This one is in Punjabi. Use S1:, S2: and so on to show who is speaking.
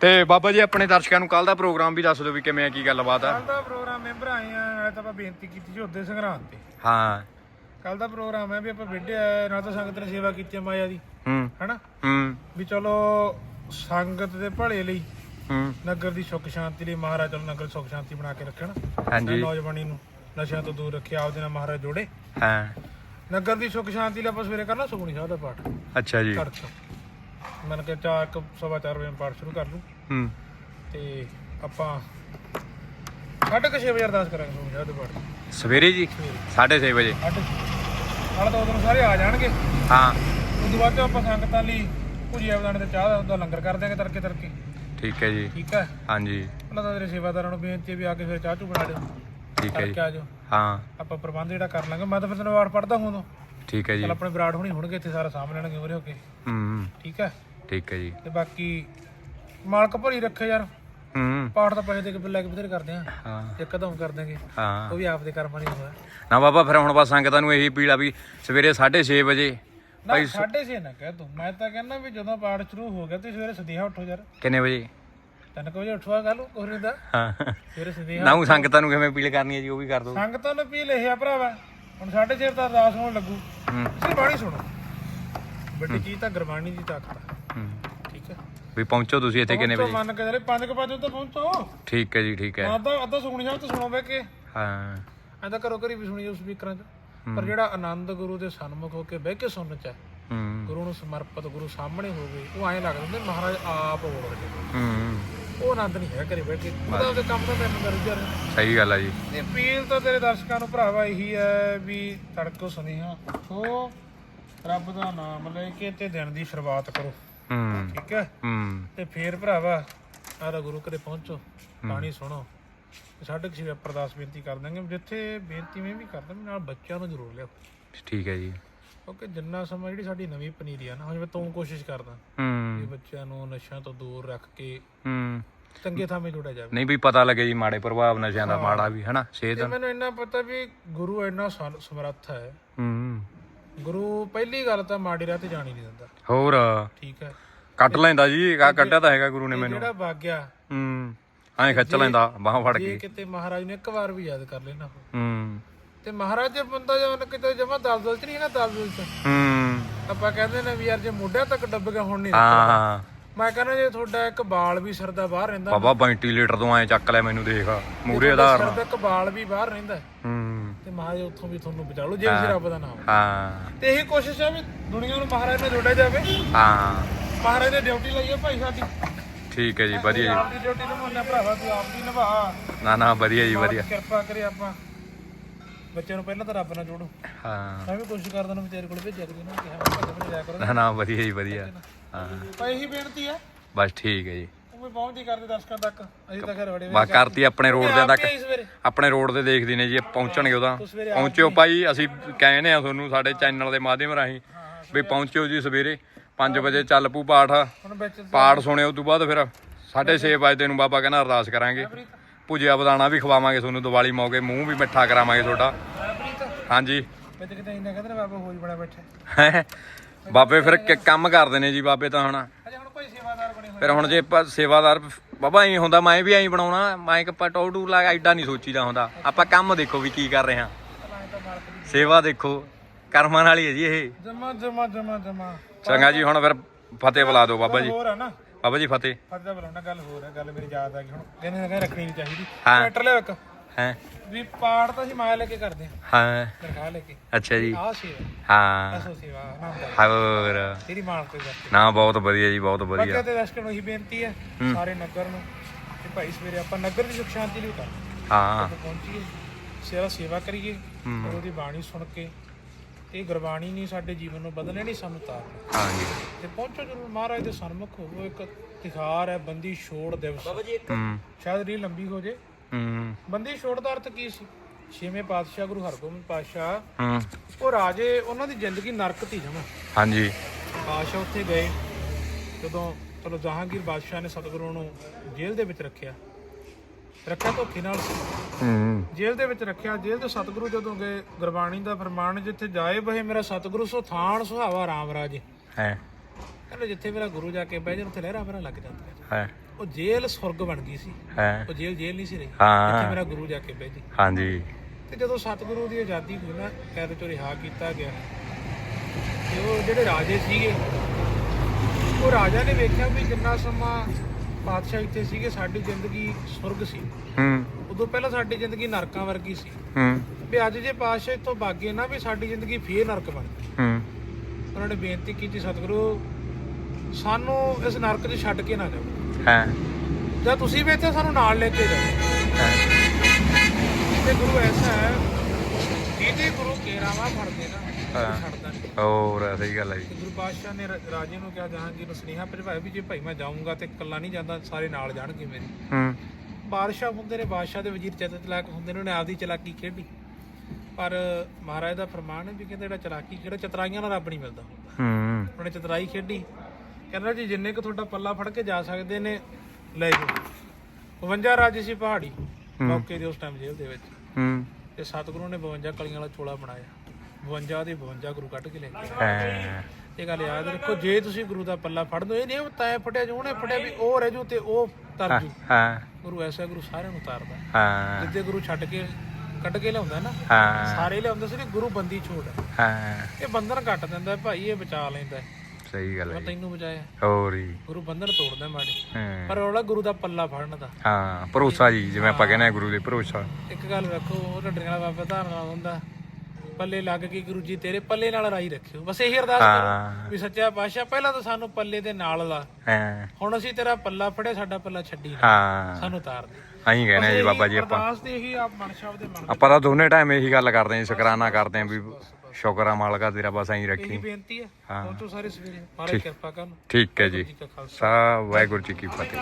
S1: ਤੇ ਬਾਬਾ ਜੀ ਆਪਣੇ ਦਰਸ਼ਕਾਂ ਨੂੰ ਕੱਲ ਦਾ ਪ੍ਰੋਗਰਾਮ ਵੀ ਦੱਸ ਦਿਓ ਵੀ ਕਿਵੇਂ ਆ ਕੀ ਗੱਲਬਾਤ ਆ?
S2: ਕੱਲ ਦਾ ਪ੍ਰੋਗਰਾਮ ਮੈਂਬਰ ਆਏ ਆ ਨਾਲੇ ਤਾਂ ਆਪਾਂ ਬੇਨਤੀ ਕੀਤੀ ਸੀ ਉਹਦੇ ਸੰਗਰਾਂਦ ਤੇ।
S1: ਹਾਂ।
S2: ਕੱਲ ਦਾ ਪ੍ਰੋਗਰਾਮ ਹੈ ਵੀ ਆਪਾਂ ਵਿੱਢਿਆ ਨਾਲ ਤਾਂ ਸੰਗਤ ਨੇ ਸੇਵਾ ਕੀਤੀ ਆ ਮਾਇਆ ਦੀ।
S1: ਹੂੰ।
S2: ਹਨਾ?
S1: ਹੂੰ।
S2: ਵੀ ਚਲੋ ਸੰਗਤ ਦੇ ਭਲੇ ਲਈ
S1: ਹੂੰ।
S2: ਨਗਰ ਦੀ ਸੁੱਖ ਸ਼ਾਂਤੀ ਲਈ ਮਹਾਰਾਜ ਚਲੋ ਨਗਰ ਸੁੱਖ ਸ਼ਾਂਤੀ ਬਣਾ ਕੇ ਰੱਖਣ।
S1: ਹਾਂਜੀ।
S2: ਨੌਜਵਾਨੀ ਨੂੰ ਨਸ਼ਿਆਂ ਤੋਂ ਦੂਰ ਰੱਖਿਆ ਆਪਦੇ ਨਾਲ ਮਹਾਰਾਜ ਜੋੜੇ।
S1: ਹਾਂ।
S2: ਨਗਰ ਦੀ ਸੁੱਖ ਸ਼ਾਂਤੀ ਲਈ ਆਪਾਂ ਸਵੇਰੇ ਕਰਨਾ ਸੁਖਣੀ ਸਾਹਿਬ ਦਾ ਪਾਠ।
S1: ਅੱਛਾ ਜੀ।
S2: ਤੜਕ ਮਨ ਕੇ ਚਾਰ ਕੁ ਸਵਾ ਚਾਰ ਵਜੇ ਪਾਠ ਸ਼ੁਰੂ ਕਰ ਲੂ
S1: ਹੂੰ।
S2: ਤੇ ਆਪਾਂ ਸਾਢੇ ਕੁ ਛੇ ਵਜੇ ਅਰਦਾਸ ਕਰਾਂਗੇ ਸੁਖਣੀ ਸਾਹਿਬ ਦੇ ਪਾਠ।
S1: ਸਵੇਰੇ ਜੀ? 6:30 ਵਜੇ।
S2: ਸਾਢੇ ਨਾਲ ਤਾਂ ਉਦੋਂ ਸਾਰੇ ਆ ਜਾਣਗੇ।
S1: ਹਾਂ।
S2: ਉਸ ਤੋਂ ਬਾਅਦ 'ਚੋਂ ਆਪਾਂ ਸੰਗਤਾਂ ਲਈ ਭੁਜੀਆ ਬਦਾਣੇ ਤੇ ਚਾਹ ਦਾ ਲੰਗਰ ਕਰ ਦਿਆਂਗੇ ਤੜਕੇ ਤੜਕੇ।
S1: ਠੀਕ ਹੈ ਜੀ।
S2: ਠੀਕ ਹੈ?
S1: ਹਾਂਜੀ।
S2: ਉਹਨਾਂ ਦਾ ਤੇਰੇ ਸੇਵਾਦਾਰਾਂ ਨੂੰ ਬੇਨਤੀ ਹੈ ਵੀ ਆ ਕੇ ਫਿਰ ਚਾਹ ਚੂ ਬਣਾ ਦਿਓ
S1: ਠੀਕ ਹੈ ਜੀ।
S2: ਆ ਜਾਓ।
S1: ਹਾਂ।
S2: ਆਪਾਂ ਪ੍ਰਬੰਧ ਜਿਹੜਾ ਕਰ ਲਾਂਗੇ। ਮੈਂ ਤਾਂ ਫਿਰ ਤੈਨੂੰ ਵਾਰ ਪੜਦਾ ਹਾਂ ਉਦੋਂ
S1: ਠੀਕ ਹੈ ਜੀ।
S2: ਚਲ ਆਪਣੇ ਬਰਾੜ ਹੋਣੀ ਹੋਣਗੇ ਇੱਥੇ ਸਾਰਾ ਸਾਂਭ ਲੈਣਗੇ ਉਰੇ ਹੋ ਕੇ।
S1: ਹੂੰ।
S2: ਠੀਕ ਹੈ?
S1: ਠੀਕ ਹੈ ਜੀ।
S2: ਤੇ ਬਾਕੀ ਮਾਲਕ ਭਰੀ ਰੱਖੇ ਯਾਰ।
S1: ਹੂੰ।
S2: ਪਾਠ ਤਾਂ ਪੈਸੇ ਦੇ ਕੇ ਲੈ ਕੇ ਬਥੇਰੇ ਕਰਦੇ ਆ।
S1: ਹਾਂ।
S2: ਇੱਕ ਕਦਮ ਕਰ ਦਾਂਗੇ
S1: ਹਾਂ।
S2: ਉਹ ਵੀ ਆਪਦੇ ਕਰਮਾਂ ਨਹੀਂ ਹੋਇਆ
S1: ਨਾ ਬਾਬਾ ਫਿਰ ਹੁਣ ਬਸ ਸੰਗਤਾਂ ਨੂੰ ਇਹੀ ਪੀਲਾ ਵੀ ਸਵੇਰੇ 6:30 ਵਜੇ
S2: ਨਾ ਸਾਢੇ ਛੇ ਨਾ ਕਹਿ ਤੂੰ। ਮੈਂ ਤਾਂ ਕਹਿੰਦਾ ਵੀ ਜਦੋਂ ਪਾਠ ਸ਼ੁਰੂ ਹੋ ਗਿਆ ਤੇ ਸਵੇਰੇ ਸਦੇਹਾ ਉੱਠੋ ਯਾਰ।
S1: ਕਿੰਨੇ ਵਜੇ?
S2: ਤਿੰਨ ਕੁ ਵਜੇ ਉੱਠਵਾ ਗੱਲ ਕੋਹਰੇ ਦਾ
S1: ਹਾਂ।
S2: ਸਵੇਰੇ ਸਦੇਹਾ
S1: ਨਾ ਉਹ ਸੰਗਤਾਂ ਨੂੰ ਕਿਵੇਂ ਅਪੀਲ ਕਰਨੀ ਹੈ ਜੀ ਉਹ ਵੀ ਕਰ ਦਿਓ
S2: ਸੰਗਤਾਂ ਨੂੰ ਪੀ ਲਿਆ ਭਰਾਵਾ ਹੁਣ ਸਾਢੇ ਛੇ ਤਾਂ ਅਰਦਾਸ ਹੋਣ ਲੱਗੂ।
S1: ਹੂੰ।
S2: ਤੁਸੀਂ ਬਾਣੀ ਸੁਣੋ। ਵੱਡੀ ਚੀਜ਼ ਤਾਂ ਗੁਰਬਾਣੀ ਦੀ ਤਾਕਤ ਆ।
S1: ਹੂੰ
S2: ਠੀਕ ਹੈ।
S1: ਵੀ ਪਹੁੰਚੋ ਤੁਸੀਂ ਇੱਥੇ ਕਿੰਨੇ ਵਜੇ?
S2: ਮੰਨ ਕੇ ਚਲੇ 5 ਕੁ ਵਜੇ ਤਾਂ ਪਹੁੰਚੋ।
S1: ਠੀਕ ਹੈ ਜੀ ਠੀਕ ਹੈ।
S2: ਅੱਧਾ ਅੱਧਾ ਸੁਣੀ ਜਾਓ ਤੇ ਸੁਣੋ ਬੈ ਕੇ।
S1: ਹਾਂ।
S2: ਐਂ ਤਾਂ ਕਰੋ ਕਰੀ ਵੀ ਸੁਣੀ ਜਾਓ ਸਪੀਕਰਾਂ 'ਚ। ਪਰ ਜਿਹੜਾ ਆਨੰਦ ਗੁਰੂ ਦੇ ਸਨਮੁਖ ਹੋ ਕੇ ਬਹਿ ਕੇ ਸੁਣਨ ਚ ਹੈ,
S1: ਹੂੰ।
S2: ਗੁਰੂ ਨੂੰ ਸਮਰਪਿਤ ਗੁਰੂ ਸਾਹਮਣੇ ਹੋਵੇ ਉਹ ਐਂ ਲੱਗਦਾ ਹੁੰਦਾ ਮਹਾਰਾਜ ਆਪ ਬੋਲ ਰਹੇ
S1: ਹੂੰ।
S2: ਉਹ ਆਨੰਦ ਨਹੀਂ ਹੈ ਘਰੇ ਕੇ। ਉਹਦਾ ਉਹਦੇ ਕੰਮ ਦਾ ਤੈਨੂੰ ਕਰ ਰਿਹਾ
S1: ਸਹੀ ਗੱਲ ਆ ਜੀ।
S2: ਇਹ ਅਪੀਲ ਤਾਂ ਤੇਰੇ ਦਰਸ਼ਕਾਂ ਨੂੰ ਭਰਾਵਾ ਇਹੀ ਹੈ ਵੀ ਤੜਕੋ ਸੁਣੀਆਂ ਸੋ ਰੱਬ ਦਾ ਨਾਮ ਲੈ ਕੇ ਤੇ ਦਿਨ ਦੀ ਸ਼ੁਰੂਆਤ ਕਰੋ।
S1: ਹੂੰ।
S2: ਠੀਕ ਹੈ?
S1: ਹੂੰ।
S2: ਤੇ ਫੇਰ ਭਰਾਵਾ ਆਰਾ ਗੁਰੂ ਘਰੇ ਪਹੁੰਚੋ ਬਾਣੀ ਸੁਣੋ। ਸਾਡੇ ਕਿਸੇ ਅਰਦਾਸ ਬੇਨਤੀ ਕਰ ਦਾਂਗੇ ਜਿੱਥੇ ਬੇਨਤੀ ਮੈਂ ਵੀ ਕਰ ਦਾਂਗੇ ਨਾਲ ਬੱਚਿਆਂ ਨੂੰ ਜ਼ਰੂਰ ਲਿਆਓ।
S1: ਠੀਕ ਹੈ ਜੀ।
S2: ਕਿਉਂਕਿ ਜਿੰਨਾ ਸਮਾਂ ਜਿਹੜੀ ਸਾਡੀ ਨਵੀਂ ਪਨੀਰੀ ਆ ਨਾ ਹੁਣ ਜਿਵੇਂ ਤੂੰ ਕੋਸ਼ਿਸ਼ ਕਰਦਾ
S1: ਹੂੰ।
S2: ਬੱਚਿਆਂ ਨੂੰ ਨਸ਼ਿਆਂ ਤੋਂ ਦੂਰ ਰੱਖ ਕੇ
S1: ਹੂੰ।
S2: ਚੰਗੇ ਥਾਵੇਂ ਜੋੜਿਆ ਜਾਵੇ।
S1: ਨਹੀਂ ਵੀ ਪਤਾ ਲੱਗੇ ਜੀ ਮਾੜੇ ਪ੍ਰਭਾਵ ਨਸ਼ਿਆਂ ਦਾ ਮਾੜਾ ਵੀ ਹਨਾ ਸਿਹਤ
S2: ਮੈਨੂੰ ਇੰਨਾ ਪਤਾ ਵੀ ਗੁਰੂ ਇੰਨਾ ਸਮ- ਸਮਰੱਥ ਹੈ।
S1: ਹੂੰ।
S2: ਗੁਰੂ ਪਹਿਲੀ ਗੱਲ ਤਾਂ ਮਾੜੀ ਰਾਹ ਤੇ ਜਾਣ ਨਹੀਂ ਦਿੰਦਾ।
S1: ਹੋਰ।
S2: ਠੀਕ ਹੈ।
S1: ਕੱਟ ਲੈਂਦਾ ਜੀ ਆ ਕੱਢਿਆ ਤਾਂ ਹੈਗਾ ਗੁਰੂ ਨੇ ਮੈਨੂੰ।
S2: ਜਿਹੜਾ ਵਾਗਿਆ।
S1: ਹੂੰ ਐਂ ਖਿੱਚ ਲੈਂਦਾ ਬਾਹਾਂ ਫੜ
S2: ਜੇ
S1: ਕੇ।
S2: ਕਿਤੇ ਮਹਾਰਾਜ ਨੇ ਇੱਕ ਵਾਰ ਵੀ ਯਾਦ ਕਰ ਲੈਣਾ
S1: ਹੂੰ।
S2: ਤੇ ਮਹਾਰਾਜ ਜੇ ਬੰਦਾ ਜਮਨ ਕਿਤੇ ਜਮਾ ਦਲਦਲ ਚ ਨਹੀਂ ਹੈਗਾ ਦਲਦਲ ਚ।
S1: ਹੂੰ।
S2: ਆਪਾਂ ਕਹਿੰਦੇ ਨੇ ਵੀ ਯਾਰ ਜੇ ਮੋਢਿਆਂ ਤੱਕ ਡੱਬ ਗਿਆ ਹੁਣ ਨਹੀਂ
S1: ਹਾਂ ਹਾਂ।
S2: ਮੈਂ ਕਹਿੰਦਾ ਜੇ ਤੁਹਾਡਾ ਇੱਕ ਬਾਲ ਵੀ ਸਿਰ ਦਾ ਬਾਹਰ ਰਹਿੰਦਾ
S1: ਬਾਬਾ ਵੈਂਟੀਲੇਟਰ ਤੋਂ ਐਂ ਚੱਕ ਲੈ ਮੈਨੂੰ ਦੇਖ ਮੂਰੇ ਆਧਾਰ
S2: ਸਿਰ ਦਾ ਇੱਕ ਬਾਲ ਵੀ ਬਾਹਰ ਰਹਿੰਦਾ ਹੈ,
S1: ਹੂੰ।
S2: ਤੇ ਮਹਾਰਾਜ ਉੱਥੋਂ ਵੀ ਤੁਹਾਨੂੰ ਬਚਾ ਲਓ ਜੇ ਵੀ ਰੱਬ ਦਾ ਨਾਮ। ਹੈ।
S1: ਹਾਂ
S2: ਤੇ ਇਹੀ ਕੋਸ਼ਿਸ਼ ਹੈ ਵੀ ਦੁਨੀਆ ਨੂੰ ਮਹਾਰਾਜ ਨਾਲ ਜੋੜਿਆ ਜਾਵੇ।
S1: ਹਾਂ।
S2: ਮਹਾਰਾਜ ਨੇ ਡਿਊਟੀ ਲਈ ਹੈ ਭਾਈ ਸਾਡੀ।
S1: ਠੀਕ ਹੈ ਜੀ ਵਧੀਆ ਜੀ।
S2: ਆਪ ਦੀ ਡਿਊਟੀ ਨਿਭਾਉਣਾ ਭਰਾਵਾ ਤੂੰ ਆਪ ਦੀ ਨਿਭਾ।
S1: ਨਾ ਨਾ ਵਧੀਆ ਜੀ ਵਧੀਆ।
S2: ਕਿਰਪਾ ਕਰੇ ਆਪਾਂ। ਬੱਚਿਆਂ ਨੂੰ ਪਹਿਲਾਂ ਤਾਂ ਰੱਬ ਨਾਲ ਜੋੜੋ।
S1: ਹਾਂ।
S2: ਮੈਂ ਵੀ ਕੋਸ਼ਿਸ਼ ਕਰਦਾ ਨੂੰ ਤੇਰੇ ਕੋਲ ਭੇਜਿਆ ਕਿ ਨਾ ਕਿ ਹਾਂ ਭੱਜ ਭੱਜ ਜਾਇਆ ਕਰੋ
S1: ਨਾ ਨਾ ਵਧੀਆ ਜੀ ਵਧੀਆ। ਹਾਂ
S2: ਤਾਂ ਇਹੀ ਬੇਨਤੀ ਹੈ।
S1: ਬਸ ਠੀਕ ਹੈ ਜੀ।
S2: ਉਹ ਵੀ ਪਹੁੰਚਦੀ ਕਰਦੇ ਦਰਸ਼ਕਾਂ ਤੱਕ। ਅਸੀਂ ਤਾਂ ਘਰ ਵੜੇ
S1: ਬਾ ਕਰਤੀ ਆਪਣੇ ਰੋਡ ਦੇ ਤੱਕ।
S2: ਸਵੇਰੇ
S1: ਆਪਣੇ ਰੋਡ ਤੇ ਦੇਖਦੇ ਨੇ ਜੀ ਇਹ ਪਹੁੰਚਣਗੇ ਉਹਦਾ ਪਹੁੰਚਿਓ ਭਾਈ ਅਸੀਂ ਕਹਿੰਦੇ ਆ ਤੁਹਾਨੂੰ ਸਾਡੇ ਚੈਨਲ ਦੇ ਮਾਧਿਅਮ ਰਾਹੀਂ ਵੀ ਪਹੁੰਚਿਓ ਜੀ ਸਵੇਰੇ। 5 ਵਜੇ ਚੱਲ ਪੂ ਪਾਠ।
S2: ਹੁਣ ਵਿੱਚ
S1: ਪਾਠ ਸੁਣਿਓ ਉਸ ਤੋਂ ਬਾਅਦ ਫਿਰ 6:30 ਵਜੇ ਨੂੰ ਬਾਬਾ ਕਹਿੰਦਾ ਅਰਦਾਸ ਕਰਾਂਗੇ। ਭੁਜਿਆ ਬਦਾਣਾ ਵੀ ਖਵਾਵਾਂਗੇ ਤੁਹਾਨੂੰ ਦੀਵਾਲੀ ਮੌਕੇ ਮੂੰਹ ਵੀ ਮਿੱਠਾ ਕਰਾਵਾਂਗੇ ਤੁਹਾਡਾ। ਹਾਂਜੀ।
S2: ਵਿੱਚ ਕਿਤੇ ਇੰਨਾ ਕਹਿੰਦੇ ਨੇ ਬਾਬਾ ਹੋਈ ਬਣਾ ਬੈਠਾ।
S1: ਹੈਂ। ਬਾਬੇ ਫਿਰ ਕ- ਕੰਮ ਕਰਦੇ ਨੇ ਜੀ ਬਾਬੇ ਤਾਂ ਹੁਣ।
S2: ਅਜੇ ਹੁਣ ਭਾਈ ਸੇਵਾਦਾਰ ਬਣੇ ਹੋਏ
S1: ਫਿਰ ਹੁਣ ਜੇ ਆਪਾਂ ਸੇਵਾਦਾਰ ਬਾਬਾ ਐਂ ਹੁੰਦਾ ਮੈਂ ਵੀ ਐਂ ਬਣਾਉਣਾ ਮੈਂ ਕਿ ਪਟੋ ਟੂ ਲਾ ਐਡਾ ਨਹੀਂ ਸੋਚੀਦਾ ਹੁੰਦਾ। ਆਪਾਂ ਕੰਮ ਦੇਖੋ ਵੀ ਕੀ ਕਰ ਰਹੇ ਹਾਂ।
S2: ਚਲਾਏ ਤਾਂ ਮਾਲਕ ਦੀ
S1: ਸੇਵਾ ਦੇਖੋ ਕਰਮਾਂ ਨਾਲ ਹੀ ਹੈ ਜੀ ਇਹ।
S2: ਜਮਾ ਜਮਾ ਜਮਾ ਜਮਾ।
S1: ਚੰਗਾ ਜੀ ਹੁਣ ਫਿਰ ਫਤਿਹ ਬੁਲਾ ਦਿਓ ਬਾਬਾ ਜੀ।
S2: ਹੋਰ ਆ ਨਾ।
S1: ਬਾਬਾ ਜੀ ਫਤਿਹ।
S2: ਫਰਦਾ ਬੁਲਾਉਣਾ ਗੱਲ ਹੋਰ ਹੈ ਗੱਲ ਮੇਰੀ ਯਾਦ ਆ ਗਈ ਹੁਣ। ਕਹਿੰਦੇ ਨੇ ਕਹਿੰਦੇ ਰੱਖਣੀ ਨਹੀਂ ਚਾਹੀਦੀ।
S1: ਹਾਂ।
S2: ਟਰੈਕਟਰ ਲਿਆ ਇੱਕ।
S1: ਹੈ।
S2: ਵੀ ਪਾੜ ਤਾਂ ਅਸੀਂ ਮਾਇਆ ਲੈ ਕੇ ਕਰਦੇ ਹਾਂ।
S1: ਹਾਂ।
S2: ਤਨਖਾਹ ਲੈ ਕੇ।
S1: ਅੱਛਾ ਜੀ।
S2: ਆਹ ਸੇਵਾ।
S1: ਹਾਂ। ਹੋਰ।
S2: ਤੇਰੀ
S1: ਨਾ ਬਹੁਤ ਵਧੀਆ ਜੀ ਬਹੁਤ ਵਧੀਆ।
S2: ਬਾਕੀ ਤੇ ਦਰਸ਼ਕਾਂ ਨੂੰ ਇਹੀ ਬੇਨਤੀ ਹੈ ਸਾਰੇ ਨਗਰ ਨੂੰ ਕਿ ਭਾਈ ਸਵੇਰੇ ਆਪਾਂ ਨਗਰ ਦੀ ਸੁਖ ਸ਼ਾਂਤੀ ਲਈ ਕਰਦੇ
S1: ਹਾਂ।
S2: ਪਹੁੰਚੀਏ ਸੇਵਾ ਸੇਵਾ ਕਰੀਏ ਔਰ ਉਹਦੀ ਬਾਣੀ ਸੁਣ ਕੇ ਇਹ ਗੁਰਬਾਣੀ ਨਹੀਂ ਸਾਡੇ ਜੀਵਨ ਨੂੰ ਬਦਲਣੇ ਨਹੀਂ ਸਾਨੂੰ ਤਾਰਨਾ।
S1: ਹਾਂ ਜੀ
S2: ਤੇ ਪਹੁੰਚੋ ਜਰੂਰ ਮਹਾਰਾਜ ਦੇ ਸਨਮੁਖ ਹੋਵੋ ਇੱਕ ਤਿਖਾਰ ਹੈ ਬੰਦੀ ਛੋੜ ਦਿਵਸ।
S1: ਹੂੰ।
S2: ਸ਼ਾਇਦ ਰੀ ਲੰਬੀ ਹੋ ਜੇ।
S1: ਹੂੰ।
S2: ਬੰਦੀ ਛੋੜ ਦਾ ਅਰਥ ਕੀ ਸੀ? ਛੇਵੇਂ ਪਾਤਸ਼ਾਹ ਗੁਰੂ ਹਰਗੋਬਿੰਦ ਪਾਤਸ਼ਾਹ
S1: ਹੂੰ।
S2: ਉਹ ਰਾਜੇ ਉਹਨਾਂ ਦੀ ਜ਼ਿੰਦਗੀ ਨਰਕ ਤੀ ਜਮਾ।
S1: ਹਾਂਜੀ।
S2: ਬਾਦਸ਼ਾਹ ਉੱਥੇ ਗਏ। ਜਦੋਂ ਚਲੋ ਜਹਾਂਗੀਰ ਬਾਦਸ਼ਾਹ ਨੇ ਸਤਿਗੁਰੂ ਨੂੰ ਜੇਲ੍ਹ ਦੇ ਵਿੱਚ ਰੱਖਿਆ। ਰੱਖਿਆ ਧੋਖੇ ਨਾਲ ਸੀ।
S1: ਹੂੰ।
S2: ਜੇਲ੍ਹ ਦੇ ਵਿੱਚ ਰੱਖਿਆ। ਜੇਲ੍ਹ ਤੋਂ ਸਤਿਗੁਰੂ ਜਦੋਂ ਗਏ ਗੁਰਬਾਣੀ ਦਾ ਫਰਮਾਨ ਜਿੱਥੇ ਜਾਏ ਬਹੇ ਮੇਰਾ ਸਤਿਗੁਰੂ ਸੋ ਥਾਨ ਸੁਹਾਵਾ ਰਾਮ ਰਾਜ।
S1: ਹੈ।
S2: ਕਹਿੰਦੇ ਜਿੱਥੇ ਮੇਰਾ ਗੁਰੂ ਜਾ ਕੇ ਬਹਿ ਜਾਣ ਉੱਥੇ ਲਹਿਰਾ ਭਰਾ ਲੱਗ ਜਾਂਦਾ
S1: ਹੈ।
S2: ਉਹ ਜੇਲ੍ਹ ਸੁਰਗ ਬਣ ਗਈ ਸੀ।
S1: ਹੈ।
S2: ਉਹ ਜੇਲ੍ਹ ਜੇਲ੍ਹ ਨਹੀਂ ਸੀ ਰਹੀ। ਇੱਥੇ ਮੇਰਾ ਗੁਰੂ ਜਾ ਕੇ ਬਹਿ ਜੀ
S1: ਹਾਂਜੀ।
S2: ਤੇ ਜਦੋਂ ਸਤਿਗੁਰੂ ਦੀ ਆਜ਼ਾਦੀ ਹੋਈ ਨਾ ਕੈਦ ਚੋਂ ਰਿਹਾ ਕੀਤਾ ਗਿਆ। ਤੇ ਉਹ ਜਿਹੜੇ ਰਾਜੇ ਸੀਗੇ ਉਹ ਰਾਜਾ ਨੇ ਵੇਖਿਆ ਵੀ ਜਿੰਨਾ ਸਮਾਂ ਪਾਤਸ਼ਾਹ ਇੱਥੇ ਸੀਗੇ ਸਾਡੀ ਜ਼ਿੰਦਗੀ ਸੁਰਗ ਸੀ।
S1: ਹੂੰ।
S2: ਉਦੋਂ ਪਹਿਲਾਂ ਸਾਡੀ ਜ਼ਿੰਦਗੀ ਨਰਕਾਂ ਵਰਗੀ ਸੀ।
S1: ਹੂੰ।
S2: ਵੀ ਅੱਜ ਜੇ ਪਾਤਸ਼ਾਹ ਇੱਥੋਂ ਭਾਗੇ ਨਾ ਵੀ ਸਾਡੀ ਜ਼ਿੰਦਗੀ ਫੇਰ ਨਰਕ ਬਣ ਗਈ।
S1: ਹੂੰ।
S2: ਉਹਨਾਂ ਨੇ ਬੇਨਤੀ ਕੀਤੀ ਸਤਿਗੁਰੂ ਸਾਨੂੰ ਇਸ ਨਰਕ 'ਚ ਛੱਡ ਕੇ ਨਾ ਜਾਓ।
S1: ਹੈ।
S2: ਜਾਂ ਤੁਸੀਂ ਵੀ ਇੱਥੇ ਸਾਨੂੰ ਨਾਲ ਲੈ ਕੇ ਜਾਓ।
S1: ਹੈ।
S2: ਤੇ ਗੁਰੂ ਐਸਾ ਹੈ ਜਿਹਦੇ ਗੁਰੂ ਕੇਰਾਵਾ ਫੜਦੇ ਨਾ
S1: ਹਾਂ। ਹੋਰ ਸਹੀ ਗੱਲ ਹੈ ਜੀ।
S2: ਗੁਰੂ ਪਾਤਸ਼ਾਹ ਨੇ ਰਾ- ਰਾਜੇ ਨੂੰ ਕਿਹਾ ਜਹਾਂਗੀਰ ਨੂੰ ਸੁਨੇਹਾ ਭਿਜਵਾਇਆ ਵੀ ਜੇ ਭਾਈ ਮੈਂ ਜਾਊਂਗਾ ਤੇ ਇਕੱਲਾ ਨਹੀਂ ਜਾਂਦਾ ਸਾਰੇ ਨਾਲ ਜਾਣਗੇ ਮੇਰੇ।
S1: ਹੂੰ।
S2: ਬਾਦਸ਼ਾਹ ਹੁੰਦੇ ਨੇ ਬਾਦਸ਼ਾਹ ਦੇ ਵਜ਼ੀਰ ਚਤਰ ਚਲਾਕ ਹੁੰਦੇ ਨੇ ਉਹਨੇ ਆਪਦੀ ਚਲਾਕੀ ਖੇਡੀ। ਪਰ ਮਹਾਰਾਜ ਦਾ ਫਰਮਾਨ ਹੈ ਵੀ ਕਹਿੰਦੇ ਜਿਹੜਾ ਚਲਾਕੀ ਖੇਡ ਚਤਰਾਈਆਂ ਨਾਲ ਰੱਬ ਨਹੀਂ ਮਿਲਦਾ। ਹੁੰਦਾ
S1: ਹੂੰ।
S2: ਉਹਨੇ ਚਤਰਾਈ ਖੇਡੀ। ਕਹਿੰਦਾ ਜੀ ਜਿੰਨੇ ਕੁ ਤੁਹਾਡਾ ਪੱਲਾ ਫੜ ਕੇ ਜਾ ਸਕਦੇ ਨੇ ਲੈ ਜਾਓ। 52 ਰਾਜੇ ਸੀ ਪਹਾੜੀ ਮੌਕੇ ਦੇ ਉਸ ਟਾਈਮ ਜੇਲ੍ਹ ਦੇ ਵਿੱਚ।
S1: ਹੂੰ।
S2: ਤੇ ਸਤਿਗੁਰੂ ਨੇ 52 ਕਲੀਆਂ ਵਾਲਾ ਚੋਲਾ ਬਣਾਇਆ। 52 ਦੇ 52 ਗੁਰੂ ਕੱਢ ਕੇ ਲੈ ਗਏ
S1: ਹੈ।
S2: ਇਹ ਗੱਲ ਯਾਦ ਰੱਖੋ ਜੇ ਤੁਸੀਂ ਗੁਰੂ ਦਾ ਪੱਲਾ ਫੜ ਲਓ ਇਹ ਨਹੀਂ ਉਹ ਤੈਂ ਫੜਿਆ ਜੋ ਉਹਨੇ ਫੜਿਆ ਵੀ ਉਹ ਰਹਿ ਜੂ ਤੇ ਉਹ ਤਰ ਜੂ।
S1: ਹਾਂ
S2: ਗੁਰੂ ਐਸਾ ਗੁਰੂ ਸਾਰਿਆਂ ਨੂੰ ਤਾਰਦਾ।
S1: ਹਾਂ।
S2: ਜਿੱਦੇ ਗੁਰੂ ਛੱਡ ਕੇ ਕੱਢ ਕੇ ਲਿਆਉਂਦਾ ਨਾ
S1: ਹਾਂ।
S2: ਸਾਰੇ ਲਿਆਉਂਦੇ ਸੀ ਗੁਰੂ ਬੰਦੀ ਛੋੜ। ਹੈ। ਇਹ ਬੰਧਨ ਕੱਟ ਦਿੰਦਾ ਭਾਈ ਇਹ ਬਚਾ ਲੈਂਦਾ।
S1: ਸਹੀ ਗੱਲ ਹੈ।
S2: ਤੈਨੂੰ ਬਚਾਇਆ।
S1: ਹੋਰ
S2: ਗੁਰੂ ਬੰਧਨ ਤੋੜਦਾ ਮਾੜੀ। ਪਰ ਉਹਦਾ ਗੁਰੂ ਦਾ ਪੱਲਾ ਫੜਨ ਦਾ।
S1: ਹਾਂ ਭਰੋਸਾ ਜੀ ਜਿਵੇਂ ਆਪਾਂ ਕਹਿੰਦੇ ਗੁਰੂ ਦੇ ਭਰੋਸਾ।
S2: ਇੱਕ ਗੱਲ ਰੱਖੋ ਉਹ ਢੱਡਰੇ ਵਾਲਾ ਬਾਬਾ ਧਾਰਨ ਨਾਲ ਹੁੰਦਾ। ਪੱਲੇ ਲੱਗ ਕੇ ਗੁਰੂ ਜੀ ਤੇਰੇ ਪੱਲੇ ਨਾਲ ਰਾਈ ਰੱਖਿਓ। ਬਸ ਇਹੀ ਅਰਦਾਸ ਕਰੋ ਵੀ ਸੱਚਾ ਪਾਤਸ਼ਾਹ ਪਹਿਲਾਂ ਤਾਂ ਸਾਨੂੰ ਪੱਲੇ ਦੇ ਨਾਲ ਲਾ।
S1: ਹਾਂ।
S2: ਹੁਣ ਅਸੀਂ ਤੇਰਾ ਪੱਲਾ ਫੜਿਆ ਸਾਡਾ ਪੱਲਾ ਛੱਡੀ ਨਾ।
S1: ਹਾਂ।
S2: ਸਾਨੂੰ ਤਾਰ ਦੇ।
S1: ਅਹੀਂ ਕਹਿੰਦੇ ਜੀ ਬਾਬਾ ਜੀ ਆਪਾਂ।
S2: ਅਰਦਾਸ ਤੇ ਇਹੀ ਆਪ ਮਨ ਸ਼ਬਦ ਦੇ ਮਨ
S1: ਆਪਾਂ ਤਾਂ ਦੋਨੇ ਟਾਈਮ ਇਹੀ ਗੱਲ ਕਰਦੇ ਆਂ ਸ਼ੁਕਰਾਨਾ ਕਰਦੇ ਆਂ ਵੀ ਸ਼ੁਕਰ ਆ ਮਾਲਕਾ ਤੇਰਾ ਬਸ ਐਂ
S2: ਇਹੀ
S1: ਰੱਖੀ
S2: ਬੇਨਤੀ ਹੈ।
S1: ਹਾਂ।
S2: ਪਹੁੰਚੋ ਸਾਰੇ ਸਵੇਰੇ ਮਹਾਰਾਜ ਕਿਰਪਾ ਕਰਨ।
S1: ਠੀਕ ਹੈ ਜੀ।
S2: ਜੀ ਕਾ ਖਾਲਸਾ।
S1: ਸਾ ਵਾਹਿਗੁਰੂ ਜੀ ਕੀ ਫਤਿਹ।